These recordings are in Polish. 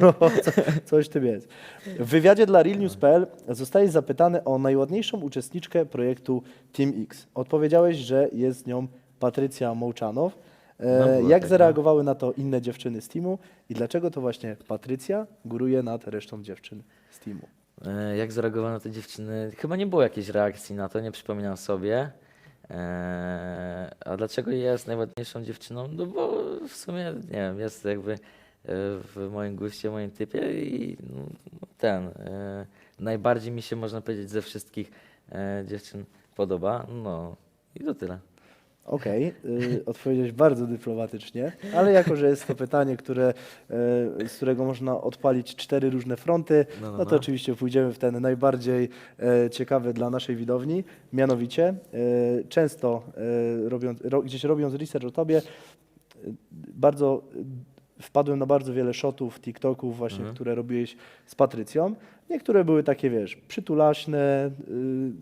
No, co, coś tym jest. W wywiadzie dla realnews.pl zostałeś zapytany o najładniejszą uczestniczkę projektu Team X. Odpowiedziałeś, że jest nią Patrycja Mołczanow. E, No, Jak tak, no. zareagowały na to inne dziewczyny z teamu i dlaczego to właśnie Patrycja góruje nad resztą dziewczyn z teamu? E, Jak zareagowano te dziewczyny? Chyba nie było jakiejś reakcji na to, nie przypominam sobie. E, A dlaczego jest najładniejszą dziewczyną? No bo w sumie, nie wiem, jest jakby w moim guście, moim typie i no, ten, e, najbardziej mi się, można powiedzieć, ze wszystkich e, dziewczyn podoba. No i to tyle. Okej, y, odpowiedziałeś bardzo dyplomatycznie, ale jako, że jest to pytanie, które, y, z którego można odpalić cztery różne fronty, No, no, no to no. oczywiście pójdziemy w ten najbardziej e, ciekawy dla naszej widowni. Mianowicie, e, często e, robiąc, ro, gdzieś robiąc research o tobie, e, bardzo e, wpadłem na bardzo wiele shotów, TikToków właśnie, Mhm. które robiłeś z Patrycją. Niektóre były takie, wiesz, przytulaśne. y,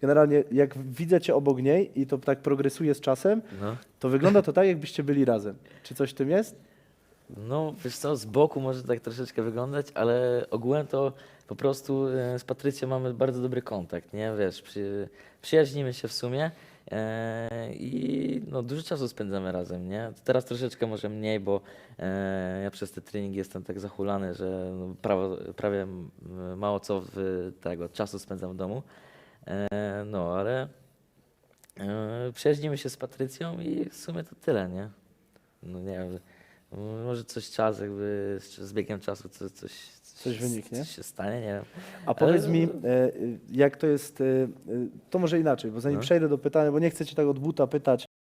Generalnie jak widzę cię obok niej i to tak progresuje z czasem, No. to wygląda to tak, jakbyście byli razem. Czy coś w tym jest? No, wiesz co, z boku może tak troszeczkę wyglądać, ale ogółem to po prostu e, z Patrycją mamy bardzo dobry kontakt, nie? Wiesz, przy, przyjaźnimy się w sumie i no, dużo czasu spędzamy razem, nie? Teraz troszeczkę może mniej, bo e, ja przez te treningi jestem tak zahulany, że no, prawo, prawie mało co w, tego czasu spędzam w domu. E, no, ale przyjaźnimy się z Patrycją i w sumie to tyle, nie? No nie wiem, może coś czas jakby z biegiem czasu coś, coś, wyniknie? Coś się stanie, nie wiem. A powiedz mi, e, jak to jest, e, e, to może inaczej, bo zanim No. przejdę do pytania, bo nie chcę cię tak od buta pytać,